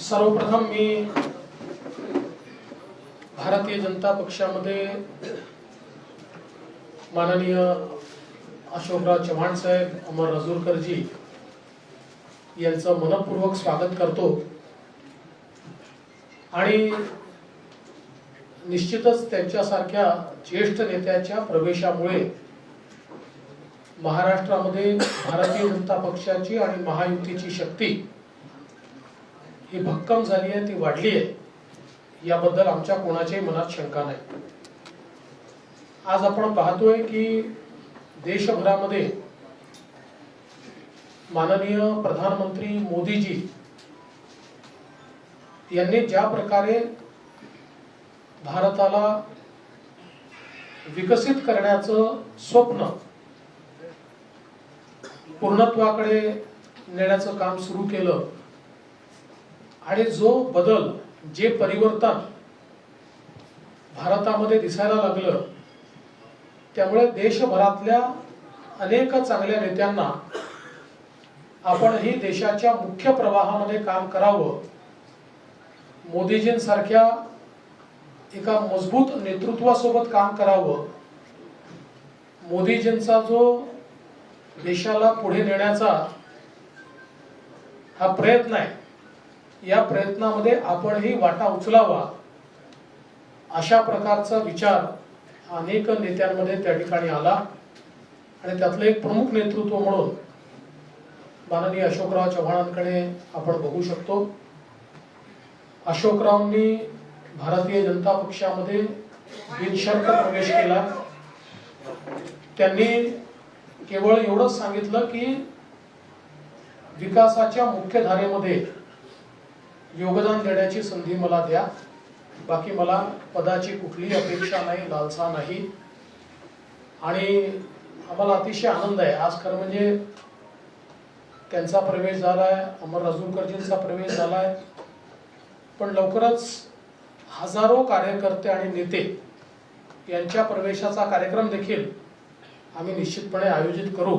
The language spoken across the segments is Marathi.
सर्वप्रथम मी भारतीय जनता पक्षामध्ये माननीय अशोकराव चव्हाण साहेब अमर रजूरकरजी यांचं मनपूर्वक स्वागत करतो. आणि निश्चितच त्यांच्यासारख्या ज्येष्ठ नेत्याच्या प्रवेशामुळे महाराष्ट्रामध्ये भारतीय जनता पक्षाची आणि महायुतीची शक्ती ही भक्कम झाली आहे ती वाढली आहे. याबद्दल आमच्या कोणाच्याही मनात शंका नाही. आज आपण पाहतोय की देशभरामध्ये माननीय प्रधानमंत्री मोदीजी यांनी ज्या प्रकारे भारताला विकसित करण्याचं स्वप्न पूर्णत्वाकडे नेण्याचं काम सुरू केलं. आणि जो बदल जे परिवर्तन भारतामध्ये दिसायला लागलं त्यामुळे देशभरातल्या अनेक चांगल्या नेत्यांना आपणही देशाच्या मुख्य प्रवाहामध्ये काम करावं. मोदीजींसारख्या एका मजबूत नेतृत्वासोबत काम करावं. मोदीजींचा जो देशाला पुढे नेण्याचा हा प्रयत्न आहे. या प्रयत्नामध्ये आपणही वाटा उचलावा अशा प्रकारचा विचार अनेक नेत्यांमध्ये त्या ठिकाणी आला. आणि त्यातलं एक प्रमुख नेतृत्व म्हणून माननीय अशोकराव चव्हाणांकडे आपण बघू शकतो. अशोकरावांनी भारतीय जनता पक्षामध्ये बिनशर्त प्रवेश केला. त्यांनी केवळ एवढंच सांगितलं की विकासाच्या मुख्य धारेमध्ये योगदान देण्याची संधी मला द्या. बाकी मला पदाची कुठली अपेक्षा नाही लालसा नाही. आणि आम्हाला अतिशय आनंद आहे. आज खरं म्हणजे त्यांचा प्रवेश झाला आहे अमर राजूरकरजींचा प्रवेश झालाय. पण लवकरच हजारो कार्यकर्ते आणि नेते यांच्या प्रवेशाचा कार्यक्रम देखील आम्ही निश्चितपणे आयोजित करू.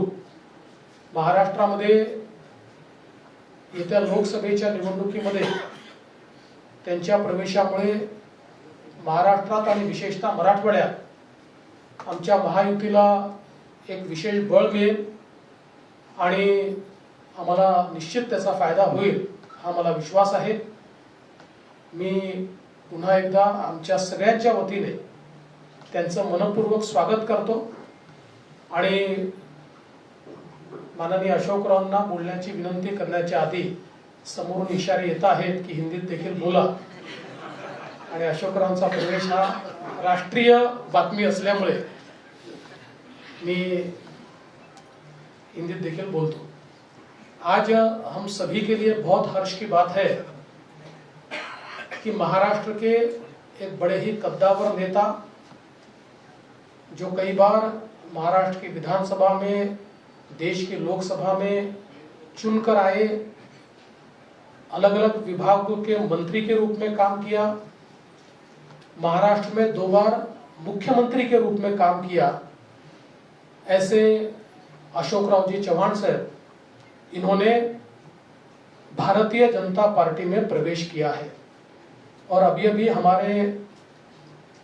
महाराष्ट्रामध्ये येत्या लोकसभेच्या निवडणुकीमध्ये त्यांच्या प्रवेशामुळे महाराष्ट्रात आणि विशेषतः मराठवाड्यात आमच्या महायुतीला एक विशेष बळ मिळेल आणि आम्हाला निश्चित त्याचा फायदा होईल हा मला विश्वास आहे. मी पुन्हा एकदा आमच्या सगळ्यांच्या वतीने त्यांचं मनपूर्वक स्वागत करतो. आणि माननीय अशोकरावांना बोलण्याची विनंती करण्याच्या आधी समोरून इशारे येत आहेत की हिंदीत देखील बोला. आणि अशोकरावांचा प्रवेश हा राष्ट्रीय बातमी असल्यामुळे मी हिंदीत देखील बोलतो. आज हम सभी के लिए बहुत हर्ष की बात है कि महाराष्ट्र के एक बड़े ही कद्दावर नेता जो कई बार महाराष्ट्र की विधानसभा में, देश की लोकसभा में चुनकर आए अलग अलग विभागों के मंत्री के रूप में काम किया, महाराष्ट्र में दो बार मुख्यमंत्री के रूप में काम किया। ऐसे अशोक राव जी चौहान सर, इन्होंने भारतीय जनता पार्टी में प्रवेश किया है। और अभी अभी हमारे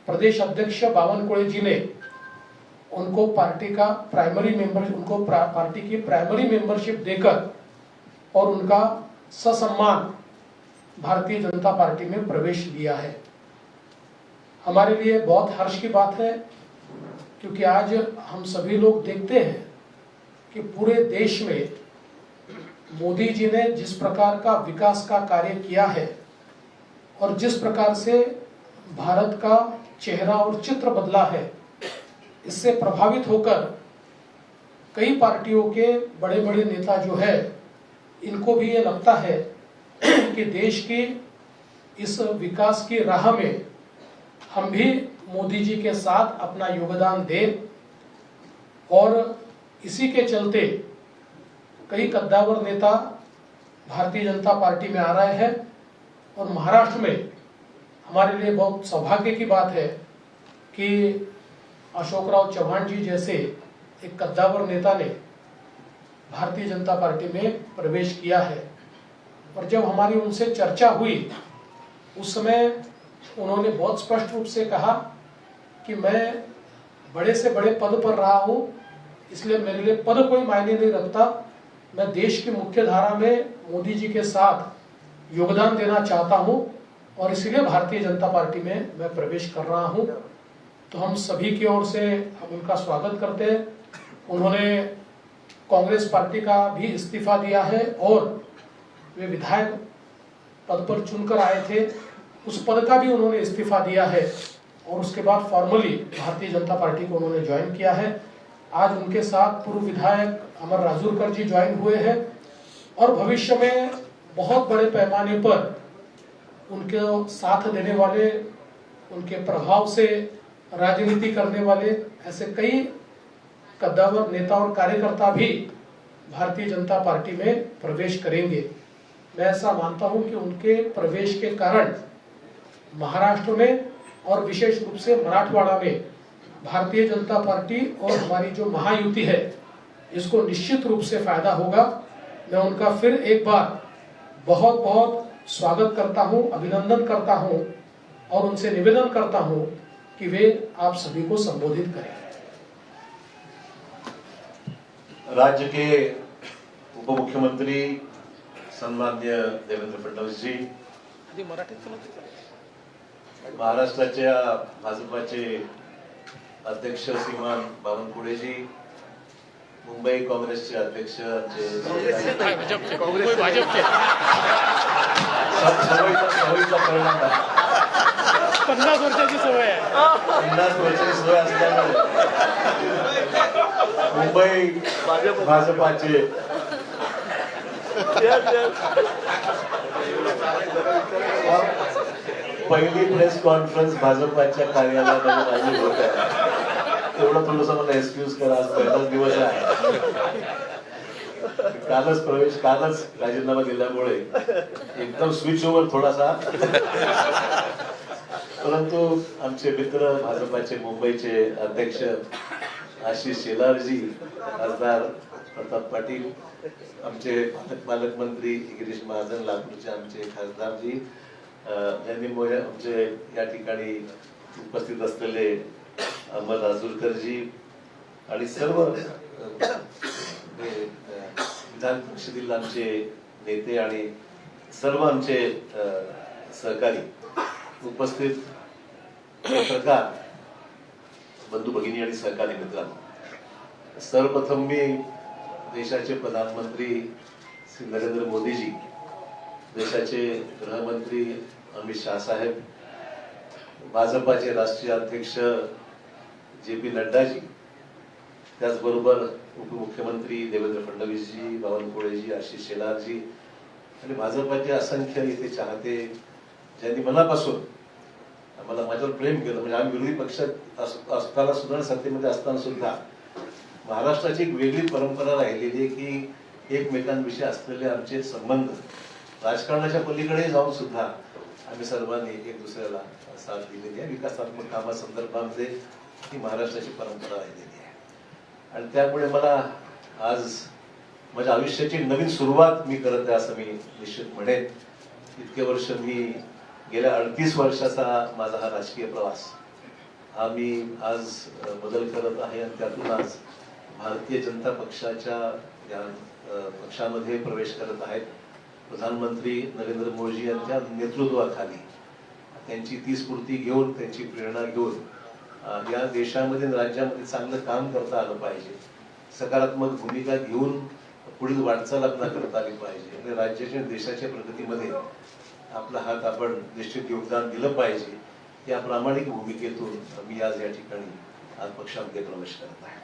प्रदेश अध्यक्ष बावनकुळे जी ने उनको पार्टी का प्राइमरी मेंबर उनको पार्टी की प्राइमरी मेंबरशिप देकर और उनका ससम्मान भारतीय जनता पार्टी में प्रवेश लिया है। हमारे लिए बहुत हर्ष की बात है, क्योंकि आज हम सभी लोग देखते हैं कि पूरे देश में मोदी जी ने जिस प्रकार का विकास का कार्य किया है और जिस प्रकार से भारत का चेहरा और चित्र बदला है इससे प्रभावित होकर कई पार्टियों के बड़े बड़े नेता जो है, इनको भी ये लगता है कि देश की इस विकास की राह में हम भी मोदी जी के साथ अपना योगदान दें और इसी के चलते कई कद्दावर नेता भारतीय जनता पार्टी में आ रहे हैं और महाराष्ट्र में हमारे लिए बहुत सौभाग्य की बात है कि अशोकराव चौहान जी जैसे एक कद्दावर नेता ने भारतीय जनता पार्टी में प्रवेश किया है। और जब हमारी उनसे चर्चा हुई, उस समय उन्होंने बहुत स्पष्ट रूप से कहा कि मैं बड़े से बड़े पद पर रहा हूँ, इसलिए मेरे लिए पद कोई मायने नहीं रखता। मैं देश की मुख्य धारा में मोदी जी के साथ योगदान देना चाहता हूँ और इसलिए भारतीय जनता पार्टी में मैं प्रवेश कर रहा हूँ। तो हम सभी की ओर से हम उनका स्वागत करते हैं। उन्होंने कांग्रेस पार्टी का भी इस्तीफा दिया है और वे विधायक पद पर चुनकर आए थे। उस पद का भी उन्होंने इस्तीफा दिया है और उसके बाद फॉर्मली भारतीय जनता पार्टी को उन्होंने ज्वाइन किया है। आज उनके साथ पूर्व विधायक अमर राजूरकर जी ज्वाइन हुए हैं और भविष्य में बहुत बड़े पैमाने पर उनके साथ देने वाले उनके प्रभाव से राजनीति करने वाले ऐसे कई कद्दावर नेता और कार्यकर्ता भी भारतीय जनता पार्टी में प्रवेश करेंगे। मैं ऐसा मानता हूँ कि उनके प्रवेश के कारण महाराष्ट्र में और विशेष रूप से मराठवाड़ा में भारतीय जनता पार्टी और हमारी जो महायुति है, इसको निश्चित रूप से फ़ायदा होगा। मैं उनका फिर एक बार बहुत बहुत स्वागत करता हूँ, अभिनंदन करता हूँ और उनसे निवेदन करता हूँ कि वे आप सभी को संबोधित करें राज्य के उप मुख्यमंत्री सन्मान्य देवेंद्र फडणवीस जी महाराष्ट्राच्या भाजपाचे अध्यक्ष श्रीमान बावनकुळेजी मुंबई काँग्रेसचे अध्यक्ष सवयीचा परिणाम आहे. पन्नास वर्षाची सवय आहे. पन्नास वर्षाची सोय असल्यामुळे. मुंबई भाजपाचे. पहिली प्रेस कॉन्फरन्स भाजपाच्या कार्यालयामध्ये माझी होत आहे. तेवढं थोडस मला एक्सक्यूज करा आज पहिलाच दिवस आहे. कालच प्रवेश कालच राजीनामा दिल्यामुळे एकदम स्विच ओव्हर थोडासा. परंतु आमचे मित्र भाजपाचे मुंबईचे अध्यक्ष आशिष शेलारजी खासदार प्रताप पाटील आमचे पालकमंत्री गिरीश महाजन लातूरचे आमचे खासदारजी यांनी आमचे या ठिकाणी उपस्थित असलेले अहमद राजूरकरजी आणि सर्व विधान परिषदेतील आमचे नेते आणि सर्व आमचे सहकारी उपस्थित पत्रकार बंधू भगिनी आणि सहकारी मित्रांनो सर्वप्रथम मी देशाचे प्रधानमंत्री श्री नरेंद्र मोदीजी देशाचे गृहमंत्री अमित शाह साहेब भाजपाचे राष्ट्रीय अध्यक्ष जे पी नड्डाजी त्याचबरोबर उपमुख्यमंत्री देवेंद्र फडणवीसजी बावनकुळेजी आशिष शेलारजी आणि भाजपाचे असंख्य इथे चाहते ज्यांनी मनापासून मला माझ्यावर प्रेम केलं. म्हणजे आम्ही विरोधी पक्षात अस- असताना सुद्धा सत्तेमध्ये असताना सुद्धा महाराष्ट्राची एक वेगळी परंपरा राहिलेली आहे की एकमेकांविषयी असलेले आमचे संबंध. राजकारणाच्या पलीकडे जाऊन सुद्धा आम्ही सर्वांनी एक दुसऱ्याला साथ दिलेली आहे. विकासात्मक कामासंदर्भामध्ये ही महाराष्ट्राची परंपरा राहिलेली आहे. आणि त्यामुळे मला आज माझ्या आयुष्याची नवीन सुरुवात मी करत आहे असं मी निश्चित म्हणेन. इतके वर्ष मी गेल्या अडतीस वर्षाचा माझा हा राजकीय प्रवास. हा मी आज बदल करत आहे आणि त्यातून आज भारतीय जनता पक्षाच्या या पक्षामध्ये प्रवेश करत आहेत. प्रधानमंत्री नरेंद्र मोदी यांच्या नेतृत्वाखाली त्यांची ती स्फूर्ती घेऊन त्यांची प्रेरणा घेऊन या देशामध्ये राज्यामध्ये चांगलं काम करता आलं पाहिजे. सकारात्मक भूमिका घेऊन पुढील वाटचाल आपला करता आली पाहिजे. आणि राज्याच्या देशाच्या प्रगतीमध्ये आपला हात आपण निश्चित योगदान दिलं पाहिजे या प्रामाणिक भूमिकेतून मी आज या ठिकाणी आज पक्षामध्ये प्रवेश करत आहे.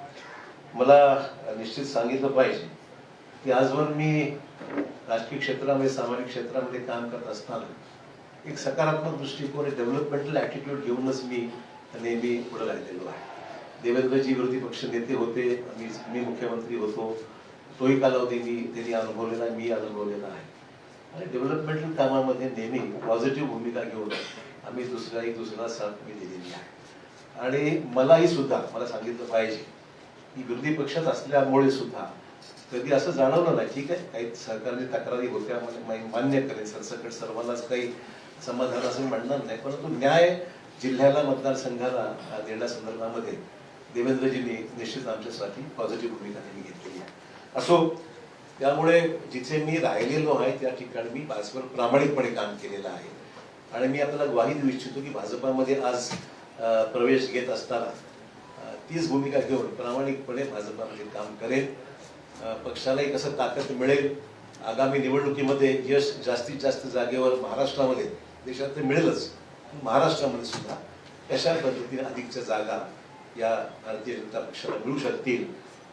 मला निश्चित सांगितलं पाहिजे की आजवर मी राजकीय क्षेत्रामध्ये सामाजिक क्षेत्रामध्ये काम करत असताना एक सकारात्मक दृष्टिकोन डेव्हलपमेंटल ॲटिट्यूड घेऊनच मी नेहमी पुढे राहिलेलो आहे. देवेंद्रजी विरोधी पक्ष नेते होते मी मी मुख्यमंत्री होतो. तोही कालावधी मी त्यांनी अनुभवलेला आहे, मी अनुभवलेला आहे. आणि डेव्हलपमेंटल कामामध्ये नेहमी पॉझिटिव्ह भूमिका घेऊन आम्ही दुसऱ्या एक दुसऱ्याला साथ मी दिलेली आहे. आणि मलाही सुद्धा मला सांगितलं पाहिजे की विरोधी पक्षात असल्यामुळे सुद्धा कधी असं जाणवलं नाही ठीक आहे काही सरकारने तक्रारी होत्या मान्य करेन सरसकट सर्वांनाच काही समाधान असं म्हणणार नाही परंतु न्याय जिल्ह्याला मतदारसंघाला देण्यासंदर्भामध्ये देवेंद्रजींनी निश्चित आमच्यासाठी पॉझिटिव्ह भूमिका त्यांनी घेतलेली आहे. असो त्यामुळे जिथे मी राहिलेलो आहे त्या ठिकाणी मी भाजपवर प्रामाणिकपणे काम केलेलं आहे. आणि मी आपल्याला ग्वाही देऊ इच्छितो की भाजपामध्ये आज प्रवेश घेत असताना तीच भूमिका घेऊन प्रामाणिकपणे भाजपामध्ये काम करेन पक्षाला एक असं ताकद मिळेल? आगामी निवडणुकीमध्ये यश जास्तीत जास्त जागेवर महाराष्ट्रामध्ये देशात तर मिळेलच. महाराष्ट्रामध्ये सुद्धा कशा पद्धतीने अधिकच्या जागा या भारतीय जनता पक्षाला मिळू शकतील?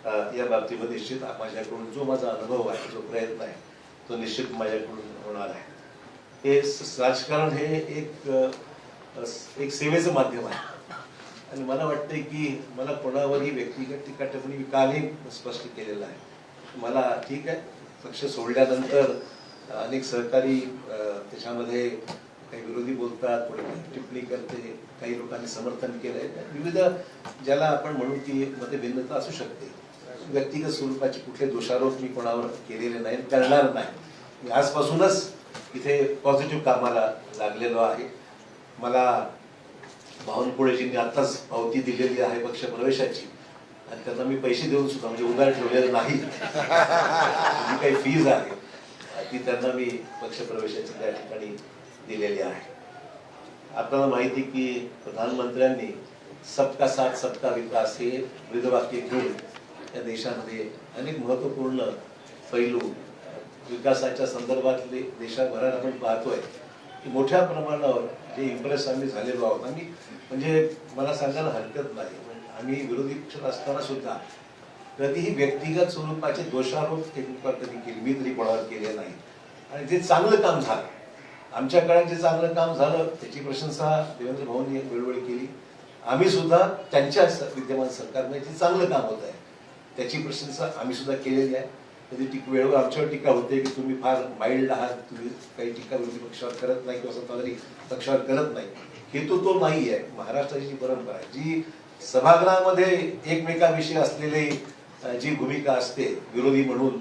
या बाबतीमध्ये निश्चित माझ्याकडून जो माझा अनुभव आहे जो प्रयत्न आहे तो निश्चित माझ्याकडून होणार आहे. हे राजकारण हे एक एक सेवेचं माध्यम आहे. आणि मला वाटतंय की मला कोणावरही व्यक्तिगत टीका टिप्पणी मी कालही स्पष्ट केलेलं आहे. मला ठीक आहे पक्ष सोडल्यानंतर अनेक सहकारी त्याच्यामध्ये काही विरोधी बोलतात कोणी टिप्पणी करते काही लोकांनी समर्थन केलंय. विविध ज्याला आपण म्हणू की मध्ये भिन्नता असू शकते. व्यक्तिगत स्वरूपाचे कुठले दोषारोप मी कोणावर केलेले नाही करणार नाही. मी आजपासूनच इथे पॉझिटिव्ह कामाला लागलेलो आहे. मला बावनकुळेजींनी आताच पावती दिलेली आहे पक्ष प्रवेशाची. आणि त्यांना मी पैसे देऊन सुद्धा म्हणजे उधार ठेवलेलं नाही. जी काही फीज आहे. ती त्यांना मी पक्ष प्रवेशाची त्या ठिकाणी दिलेली आहे. आपल्याला माहिती की प्रधानमंत्र्यांनी सबका साथ सबका विकास हे मृदवाक्य घेऊन या देशामध्ये अनेक महत्त्वपूर्ण पैलू विकासाच्या संदर्भातले देशाभरात आपण पाहतोय. की मोठ्या प्रमाणावर जे इम्प्रेस आम्ही झालेलो आहोत आम्ही म्हणजे मला सांगायला हरकत नाही. आम्ही विरोधी पक्षात असताना सुद्धा कधीही व्यक्तिगत स्वरूपाचे दोषारोप कधी केले मी तरी कोणावर केले नाही. आणि जे चांगलं काम झालं आमच्या काळात जे चांगलं काम झालं त्याची प्रशंसा देवेंद्र भाऊंनी वेळोवेळी केली. आम्ही सुद्धा त्यांच्या विद्यमान सरकारने जे चांगलं काम होत आहे त्याची प्रशंसा आम्ही सुद्धा केलेली आहे. कधी टीक वेळेवर आमच्यावर टीका होते की तुम्ही फार माइल्ड आहात तुम्ही काही टीका विरोधी पक्षावर करत नाही किंवा स्वतः पक्षावर करत नाही. हेतू तो नाही आहे. महाराष्ट्राची जी परंपरा आहे जी सभागृहामध्ये एकमेकाविषयी असलेली जी भूमिका असते विरोधी म्हणून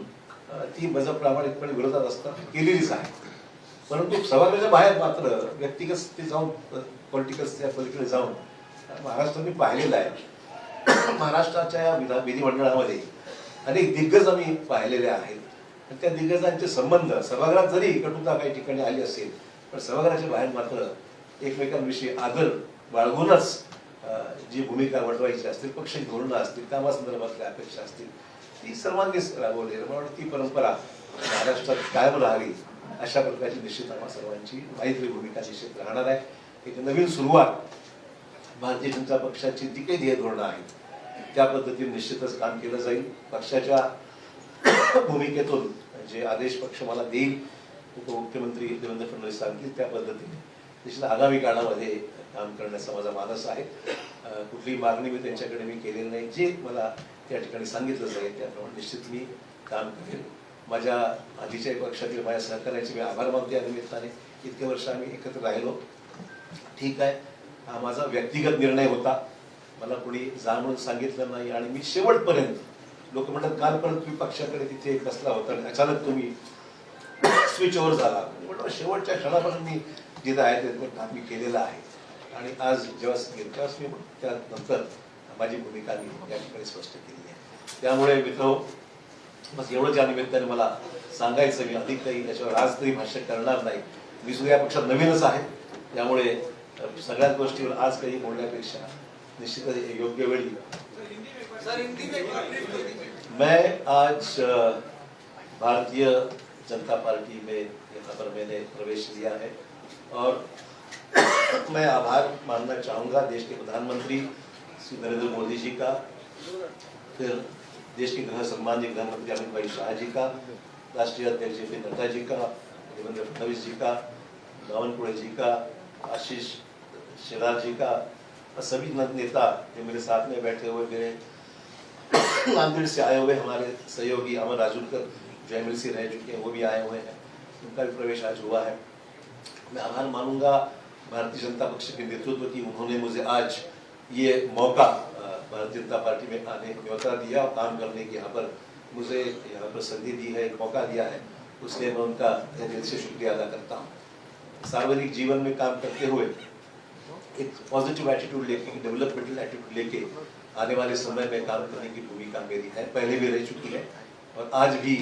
ती माझं प्रामाणिकपणे विरोधात असतात केलेलीच आहे. परंतु सभागृहाच्या बाहेर मात्र व्यक्तिगत ते जाऊन पॉलिटिकल त्या पलीकडे जाऊन महाराष्ट्राने पाहिलेलं आहे. महाराष्ट्राच्या या विधा विधिमंडळामध्ये अनेक दिग्गज आम्ही पाहिलेले आहेत. त्या दिग्गजांचे संबंध सभागृहात जरी कटुता काही ठिकाणी आली असेल पण सभागृहाच्या बाहेर मात्र एकमेकांविषयी आदर बाळगूनच जी भूमिका वटवायची असतील पक्षी धोरणं असतील कामासंदर्भातल्या अपेक्षा असतील ती सर्वांनीच राबवली मला वाटतं ती परंपरा महाराष्ट्रात कायम राहावी अशा प्रकारची निश्चित आम्हा सर्वांची मैत्री भूमिका निश्चित राहणार आहे. एक नवीन सुरुवात भारतीय जनता पक्षाची जी काही ध्येय धोरणं आहेत त्या पद्धतीने निश्चितच काम केलं जाईल. पक्षाच्या भूमिकेतून जे आदेश पक्ष मला देईल उपमुख्यमंत्री देवेंद्र फडणवीस सांगतील त्या पद्धतीने निश्चित आगामी काळामध्ये काम करण्याचा माझा मानस आहे. कुठलीही मागणी मी त्यांच्याकडे मी केलेली नाही. जे मला त्या ठिकाणी सांगितलं जाईल त्याप्रमाणे निश्चित मी काम करेन माझ्या आधीच्या पक्षातील माझ्या सहकार्याचे मी आभार मानते या निमित्ताने. इतके वर्ष आम्ही एकत्र राहिलो. ठीक आहे. हा माझा व्यक्तिगत निर्णय होता. मला कोणी जाणून सांगितलं नाही आणि मी शेवटपर्यंत लोक म्हणतात काल तुम्ही पक्षाकडे तिथे बसला होता आणि अचानक तुम्ही स्विच ओव्हर झाला. मी म्हटलं शेवटच्या क्षणापासून मी जिथं आहे ते काम मी केलेलं आहे. आणि आज जेव्हा गेलो तेव्हाच मी त्यानंतर माझी भूमिका मी या ठिकाणी स्पष्ट केली आहे. त्यामुळे मित्र बस एवढंच या निमित्ताने मला सांगायचं मी अधिक काही याच्यावर आज तरी भाष्य करणार नाही. मी सुद्धा या पक्षात नवीनच आहे. त्यामुळे सगळ्याच गोष्टीवर आज काही बोलण्यापेक्षा निश्चितच हे योग्य वेळी मैं आज भारतीय जनता पार्टी में यहाँ पर मैंने प्रवेश लिया है और मैं आभार मानना चाहूँगा देश के प्रधानमंत्री श्री नरेंद्र मोदी जी का फिर देश के गृह सम्मान्य गृह मंत्री अमित भाई शाह जी का राष्ट्रीय अध्यक्ष जे पी नड्डा जी का देवेंद्र फडणवीस जी का बावनकुड़े जी का आशीष शेलार जी का और सभी नेता जो मेरे साथ में बैठे हुए, मेरे नांदेड़ से आए हुए, हमारे सहयोगी अमर राजूरकर जो एम रह चुके हैं, वो भी आए हुए हैं। उनका भी प्रवेश आज हुआ है। मैं आभार मानूँगा भारतीय जनता पक्ष के नेतृत्व की। उन्होंने मुझे आज ये मौका भारतीय जनता पार्टी में आने न्योता दिया और काम करने की यहाँ पर मुझे यहाँ पर संधि दी है, एक मौका दिया है। उसलिए मैं उनका दिल से शुक्रिया अदा करता हूँ। सार्वजनिक जीवन में काम करते हुए एक पॉजिटिव एटीट्यूड लेके डेवलपमेंटल एटीट्यूड लेके आने वाले समय में काम करने की भूमिका मेरी है, पहले भी रह चुकी है और आज भी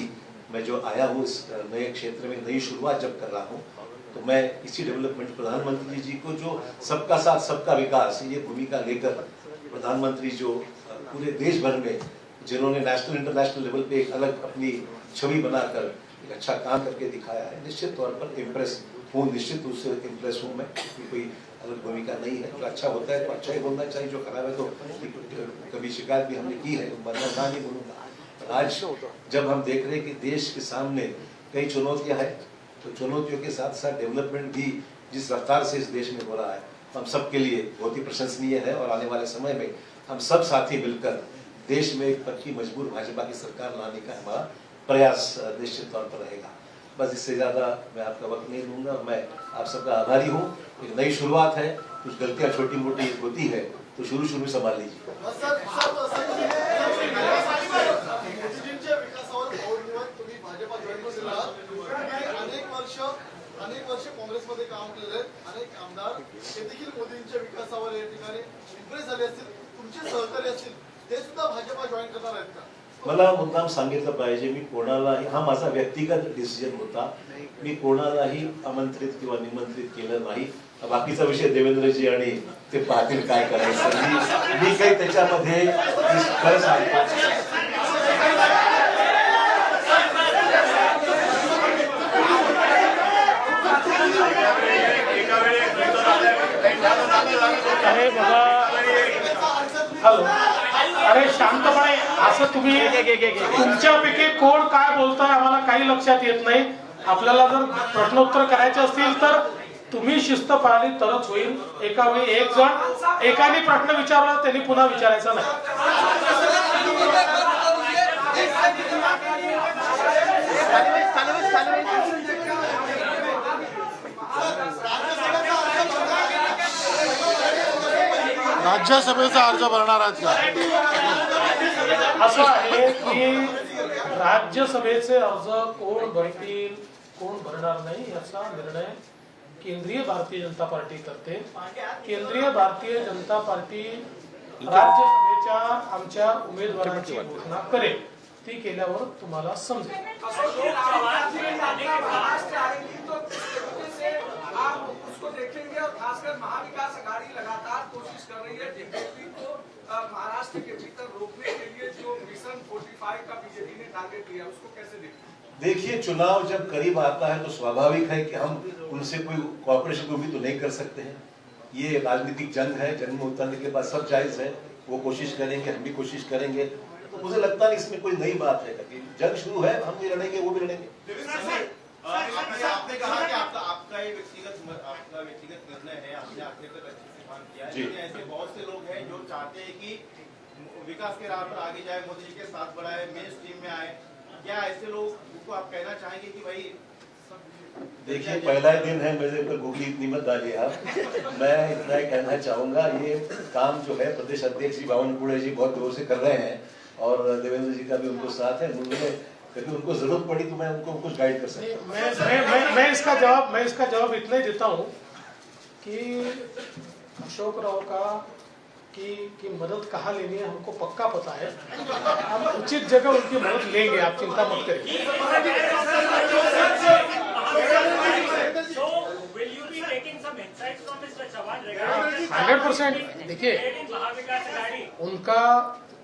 मैं जो आया हूँ इस नए क्षेत्र में, नई शुरुआत जब कर रहा हूँ तो मैं इसी डेवलपमेंट प्रधानमंत्री जी को जो सबका साथ, सबका विकास, ये भूमिका लेकर प्रधानमंत्री जो पूरे देश भर में जिन्होंने नेशनल इंटरनेशनल लेवल पे एक अलग अपनी छवि बनाकर एक अच्छा काम करके दिखाया है, निश्चित तौर पर इम्प्रेस हूँ, निश्चित रूप से इम्प्रेस हूँ मैं कोई अलग भूमिका नहीं है जो अच्छा होता है तो अच्छा ही बोलना चाहिए, जो खराब है तो कभी शिकायत भी हमने की है तो ना नहीं बोलूँगा। आज जब हम देख रहे हैं कि देश के सामने कई चुनौतियाँ हैं तो चुनौतियों के साथ साथ डेवलपमेंट भी जिस रफ्तार से इस देश में हो रहा है, हम सबके लिए बहुत ही प्रशंसनीय है और आने वाले समय में हम सब साथी मिलकर देश में एक पक्की मजबूर भाजपा की सरकार लाने का हमारा प्रयास निश्चित तौर पर रहेगा। बस इससे ज़्यादा मैं आपका वक्त नहीं लूँगा मैं आप सबका आभारी हूँ। एक नई शुरुआत है, कुछ गलतियाँ छोटी मोटी होती है तो शुरू शुरू में संभाल लीजिए। अनेक वर्ष काँग्रेसमध्ये काम केलेले अनेक आमदार, हे देखील मोदींच्या विकासावर सहकारी भाजपा जॉईन करणार आहेत का? मला मुद्दाम सांगितलं पाहिजे मी कोणालाही हा माझा व्यक्तिगत डिसिजन होता. मी कोणालाही आमंत्रित किंवा निमंत्रित केलं नाही. बाकीचा विषय देवेंद्रजी आणि ते पाहतील काय करायचं. मी मी काही त्याच्यामध्ये खरं सांगतो. हॅलो. अरे शांतपणे असं तुम्ही तुमच्यापैकी कोण काय बोलतोय आम्हाला काही लक्षात येत नाही. आपल्याला जर प्रश्नोत्तर करायचे असतील तर तुम्ही शिस्त पाळली तरच होईल. एका वेळी एक जण एकाने प्रश्न विचारला त्यांनी पुन्हा विचारायचा नाही. राज्यसभेचा अर्ज भरणार आहेत का? असं आहे की राज्यसभेचे अर्ज कोण भरतील कोण भरणार नाही याचा निर्णय केंद्रीय भारतीय जनता पार्टी करते. केंद्रीय भारतीय जनता पार्टी राज्यसभेच्या आमच्या उमेदवारांची घोषणा करेल. ती केल्यावर तुम्हाला समजेल. उसको देखेंगे और खासकर महाविकास आघाड़ी लगातार कोशिश कर रही है। महाराष्ट्र के भीतर रोकने के लिए जो मिशन 45 का बीजेपी ने टारगेट लिया उसको कैसे देखते हैं? देखिए चुनाव जब करीब आता है तो स्वाभाविक है कि हम उनसे कोई कॉपरेशन उम्मीद तो नहीं कर सकते हैं। ये राजनीतिक जंग है जंग में उतरने के बाद सब जायज़ है। वो कोशिश करेंगे हम भी कोशिश करेंगे। तो मुझे लगता नहीं इसमें कोई नई बात है कि जंग शुरू है हम भी लड़ेंगे वो भी लड़ेंगे। आपने कहा कि आपका आपका ये व्यक्तिगत आपका व्यक्तिगत निर्णय है आपने आखिर जी। ऐसे बहुत से लोग हैं जो चाहते हैं कि विकास के राह पर आगे जाए मोदी जी के साथ बढ़ाए मेन स्ट्रीम में आए। क्या ऐसे लोग को आप कहना चाहेंगे कि भाई देखिए पहला ही दिन है मेरे ऊपर गुगली इतनी मत डालिए आप। मैं इतना ही कहना चाहूँगा ये काम जो है प्रदेश अध्यक्ष जी बावनकुड़े जी बहुत ज़ोर से कर रहे हैं और देवेंद्र जी का भी उनको साथ है उन्होंने कभी उनको ज़रूरत पड़ी तो मैं उनको कुछ गाइड कर सकता हूँ। मैं मैं मैं मैं इसका जवाब मैं इसका जवाब इतना ही देता हूँ कि अशोक राव का की की मदद कहाँ लेनी है हमको पक्का पता है। हम उचित जगह उनकी मदद लेंगे आप चिंता मत करिए। हंड्रेड परसेंट देखिए? उनका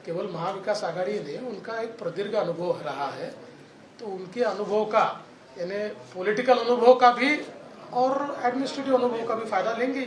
केवल महाविकास आघाड़ी ने उनका एक प्रदीर्घ अनुभव रहा है। तो उनके अनुभव का यानी पॉलिटिकल अनुभव का भी और एडमिनिस्ट्रेटिव अनुभव का भी फ़ायदा लेंगे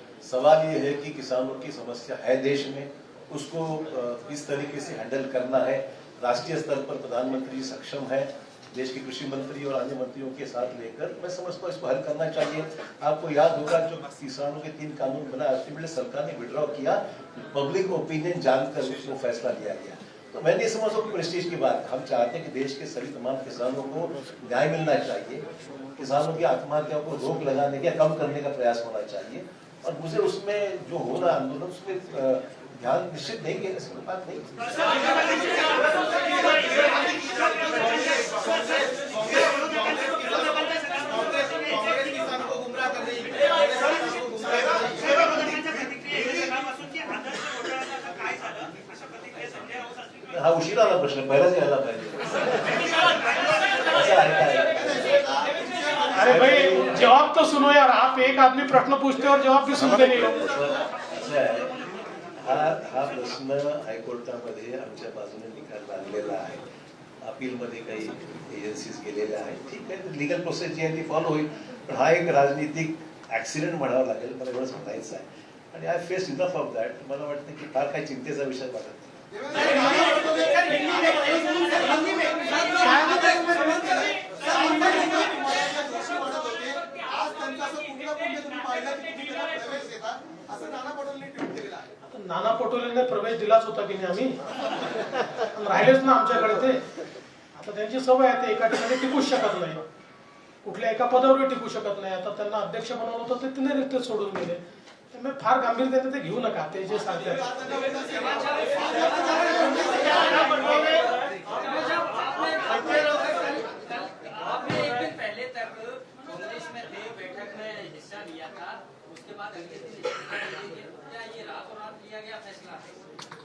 सवाल ये है कि किसानों की समस्या है देश में, उसको किस तरीके से हैंडल करना है? राष्ट्रीय स्तर पर प्रधानमंत्री सक्षम है, देश के कृषि मंत्री और अन्य मंत्रियों के साथ लेकर मैं समझता हूँ इसको हल करना चाहिए। आपको याद होगा जो किसानों के तीन कानून बना अल्टीमेटली सरकार ने विड्रॉ किया पब्लिक ओपिनियन जानकर उसको फैसला लिया गया। तो मैं नहीं समझता कि प्रेस्टीज की बात, हम चाहते हैं कि देश के सभी तमाम किसानों को न्याय मिलना चाहिए, किसानों की आत्महत्याओं को रोक लगाने का कम करने का प्रयास होना चाहिए। और मुझे उसमें जो हो रहा आंदोलन उसमें ध्यान निश्चित नहीं है इसमें बात नहीं। हाँ उसी प्रश्न पहिलाच यायला पाहिजे अरे भाई जवाब तो सुनो यार आप एक आदमी प्रश्न पूछते हो और जवाब भी सुनते नहीं हो। हा। हा प्रश्न हायकोर्टामध्ये आमच्या बाजूने निकाल लागलेला आहे. अपीलमध्ये काही एजन्सीज गेलेल्या आहेत. ठीक आहे लिगल प्रोसेस जी आहे ती फॉलो होईल. पण हा एक राजनीतिक ऍक्सिडेंट म्हणावा लागेल मला एवढं सांगायचं आहे. आणि I face enough of that मला वाटतं की फार काही चिंतेचा विषय वाटत नाही आज त्यांचा असं कुठला पुण्य तुम्ही पाहिला की तुम्ही त्यांना प्रवेश देता असं नाना पटोलेंनी प्रवेश दिलाच होता की नाही आम्ही? राहिलेच ना आमच्याकडे ते. आता त्यांची सवय आहे ते एका ठिकाणी टिकूच शकत नाही. कुठल्या एका पदावर टिकू शकत नाही. आता त्यांना अध्यक्ष बनवलं होतं ते तिने रिक्त सोडून गेले. त्यामुळे फार गांभीर्याने ते घेऊ नका ते जे सांगतात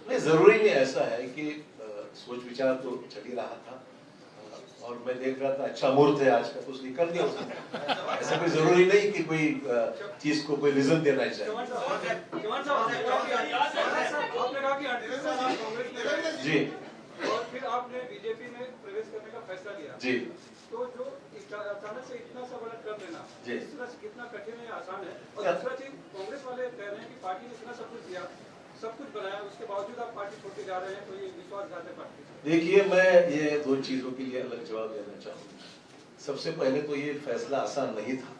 नहीं ज़रूरी नहीं ऐसा है कि सोच विचार तो चल ही रहा था। और मैं देख रहा था अच्छा मुहूर्त है आज का तो उसने कर दिया उसने ऐसा कोई ज़रूरी नहीं कि कोई चीज़ को कोई रीजन देना चाहिए। जी। और फिर आपने बीजेपी में प्रवेश करने का फैसला लिया। जी। तो जो अचानक से इतना सा बड़ा कर देना इस तरह से कितना कठिन है आसान है। और दूसरा चीज़ कांग्रेस वाले कह रहे हैं कि पार्टी ने इतना सब कुछ किया सब कुछ बनाया उसके बावजूद आप पार्टी जा रहे हैं तो ये विश्वासघात है पार्टी देखिए मैं ये दो चीज़ों के लिए अलग जवाब देना चाहूँगा। सबसे पहले तो ये फैसला आसान नहीं था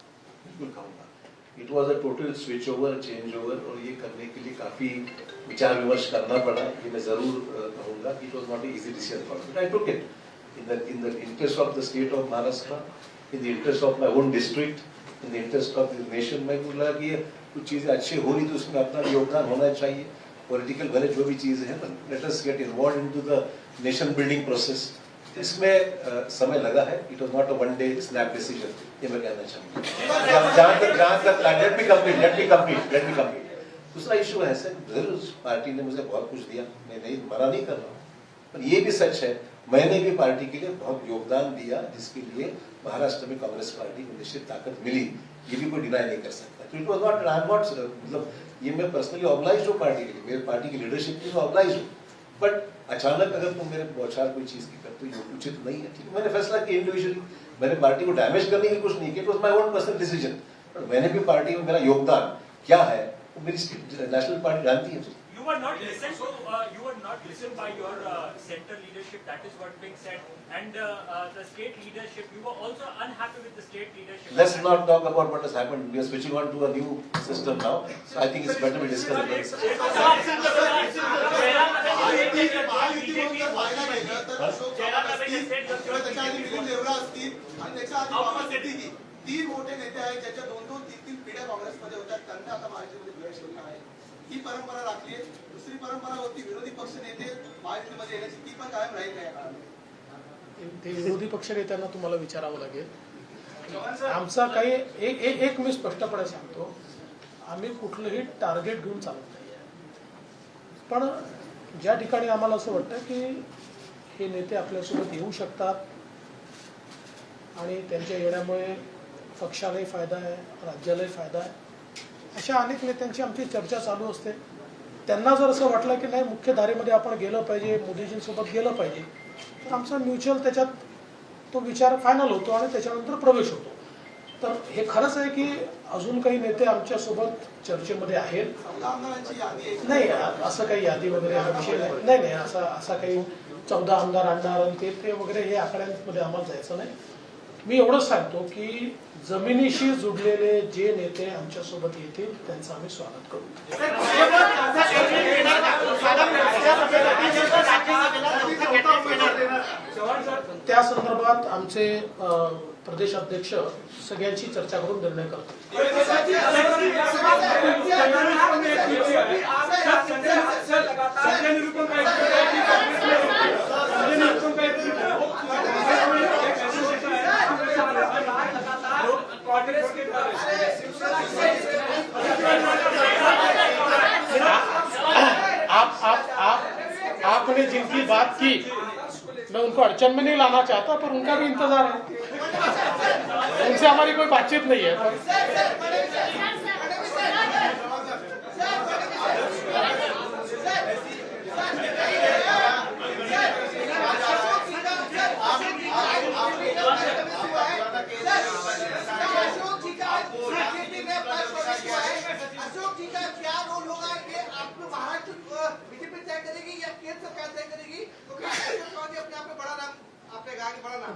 बिल्कुल कहूँगा। It was a total switch over change over और ये करने के लिए काफ़ी विचार विमर्श करना पड़ा। ये मैं ज़रूर कहूँगा it was not easy decision for I took it in the in the interest of the state of Maharashtra in the interest of my own district in the interest of the nation मैं बोला कि कुछ चीज़ें अच्छी हो रही तो उसमें अपना योगदान होना चाहिए। पॉलिटिकल भले जो भी चीज़ है let us get involve into the nation building process इसमें समय लगा है। It was not a one day snap decision ये मैं कहना चाहूँगा। जहाँ तक जहाँ तक let me complete let me complete let me complete दूसरा इशू है सर ज़रूर पार्टी ने मुझे बहुत कुछ दिया। मैं नहीं, मना नहीं कर रहा हूँ। पर ये भी सच है मैंने भी पार्टी के लिए बहुत योगदान दिया, जिसके लिए महाराष्ट्र में कांग्रेस पार्टी को निश्चित ताकत मिली। ये भी कोई डिनाई नहीं कर सकता। तो इट वॉज़ नॉट नॉट मतलब ये मैं पर्सनली ऑब्लाइज हूँ पार्टी के लिए। मेरे पार्टी की लीडरशिप के लिए ऑब्लाइज हूँ। बट अचानक अगर तुम मेरे बौछार कोई चीज़ की करते हो उचित नहीं है। ठीक है, मैंने फैसला किया इंडिविजुअली मैंने पार्टी को डैमेज करने के कुछ नहीं KIA. It my own personal decision but मैंने भी पार्टी में मेरा योगदान क्या है, वो मेरी नेशनल पार्टी जानती है। were not listened to, uh, you were not listened by your uh, central leadership, that is what being said. And uh, uh, the state leadership, you were also unhappy with the state leadership. Let's not talk about what has happened. We are switching on to a new system now. So I think it's better we discuss it. महायुतीबरोबर पाहायला गेलं तर अशोक चव्हाण असतील किंवा त्याच्या आधी मिलिंद देवरा असतील आणि त्याच्या आधी बाबा सिद्दीकी तीन मोठे नेते आहेत ज्याच्या दोन दोन तीन तीन पिढ्या काँग्रेसमध्ये होत्या त्यांनी आता महायुतीमध्ये प्रवेश केला आहे ही परंपरा राखली आहे. दुसरी परंपरा होती विरोधी पक्ष नेते महायुतीमध्ये येण्याची ती पण कायम राहील या काळात? ते विरोधी पक्षनेत्यांना तुम्हाला विचारावं लागेल. आमचा काही एक एक एक मी स्पष्टपणे सांगतो. आम्ही कुठलंही टार्गेट घेऊन चालत नाही. पण ज्या ठिकाणी आम्हाला असं वाटतं की हे नेते आपल्यासोबत येऊ शकतात आणि त्यांच्या येण्यामुळे पक्षालाही फायदा आहे राज्यालाही फायदा आहे. अशा अनेक नेत्यांची आमची चर्चा चालू असते. त्यांना जर असं वाटलं की नाही मुख्य धारेमध्ये आपण गेलं पाहिजे मोदीजींसोबत गेलं पाहिजे तर आमचा म्युच्युअल त्याच्यात तो विचार फायनल होतो आणि त्याच्यानंतर प्रवेश होतो. तर हे खरंच आहे की अजून काही नेते आमच्यासोबत चर्चेमध्ये आहेत? नाही असं काही यादी वगैरे हा विषय नाही. नाही नाही असा असा काही चौदा आमदार आणणार आणि ते ते वगैरे हे आकड्यांमध्ये आम्हाला जायचं नाही. मी एवढंच सांगतो की जमिनीशी जुडलेले जे नेते आमच्यासोबत येतील त्यांचं आम्ही स्वागत करू. त्या संदर्भात आमचे प्रदेश अध्यक्ष सगळ्यांशी चर्चा करून निर्णय करतो आपने जिनकी बात की मैं उनको अड़चन में नहीं लाना चाहता पर उनका भी इंतज़ार है उनसे हमारी कोई बातचीत नहीं है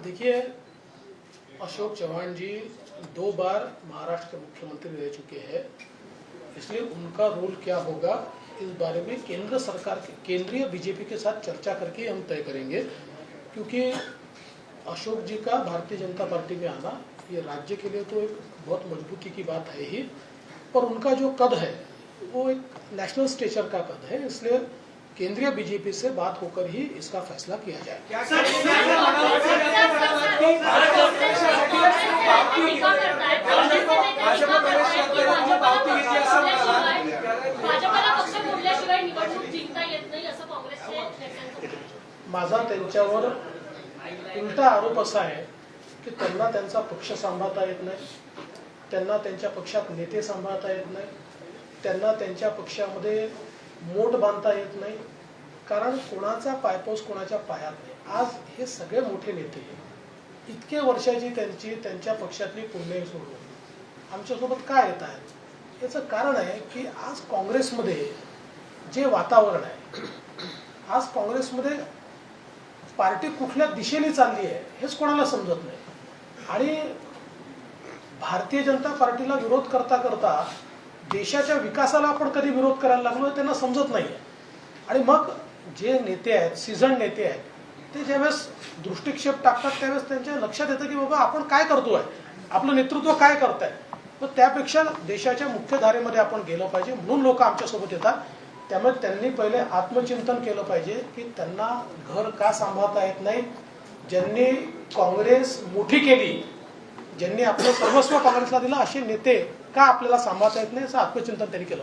देखिए, अशोक चौहान जी दो बार महाराष्ट्र के मुख्यमंत्री रह चुके हैं। इसलिए उनका रोल क्या होगा, इस बारे में केंद्र सरकार के, केंद्रीय बीजेपी के साथ चर्चा करके हम तय करेंगे। क्योंकि अशोक जी का भारतीय जनता पार्टी में आना ये राज्य के लिए तो एक बहुत मजबूती की बात है ही पर उनका जो कद है वो एक नेशनल स्टेचर का कद है इसलिए केंद्रीय बीजेपी से बात होकर ही इसका फैसला किया जाए. माझा त्यांच्यावर उलटा आरोप असा आहे की त्यांना त्यांचा पक्ष सांभाळता येत नाही. त्यांना त्यांच्या पक्षात नेते सांभाळता येत नाही. त्यांना त्यांच्या पक्षामध्ये मोठ बांधता येत नाही. कारण कोणाचा पायपोस कोणाच्या पायात नाही. आज हे सगळे मोठे नेते इतके वर्षाची त्यांची त्यांच्या पक्षातली पुण्य सोडून आमच्यासोबत काय येत आहेत? याचं कारण आहे की आज काँग्रेसमध्ये जे वातावरण आहे आज काँग्रेसमध्ये पार्टी कुठल्या दिशेने चालली आहे हेच कोणाला समजत नाही. आणि भारतीय जनता पार्टीला विरोध करता करता देशाच्या विकासाला आपण कधी विरोध करायला लागलो त्यांना समजत नाही. आणि मग जे नेते आहेत सीझन नेते आहेत ते ज्यावेळेस दृष्टिक्षेप टाकतात त्यावेळेस त्यांच्या लक्षात येतं की बाबा आपण काय करतोय? आपलं नेतृत्व काय करताय? मग त्यापेक्षा देशाच्या मुख्य धारेमध्ये आपण गेलं पाहिजे म्हणून लोक आमच्यासोबत येतात. त्यामुळे त्यांनी पहिले आत्मचिंतन केलं पाहिजे की त्यांना घर का सांभाळता येत नाही? ज्यांनी काँग्रेस मोठी केली ज्यांनी आपलं सर्वस्व काँग्रेसला दिलं असे नेते का आपल्याला सांभाळता येत नाही असं आत्मचिंतन त्यांनी केलं.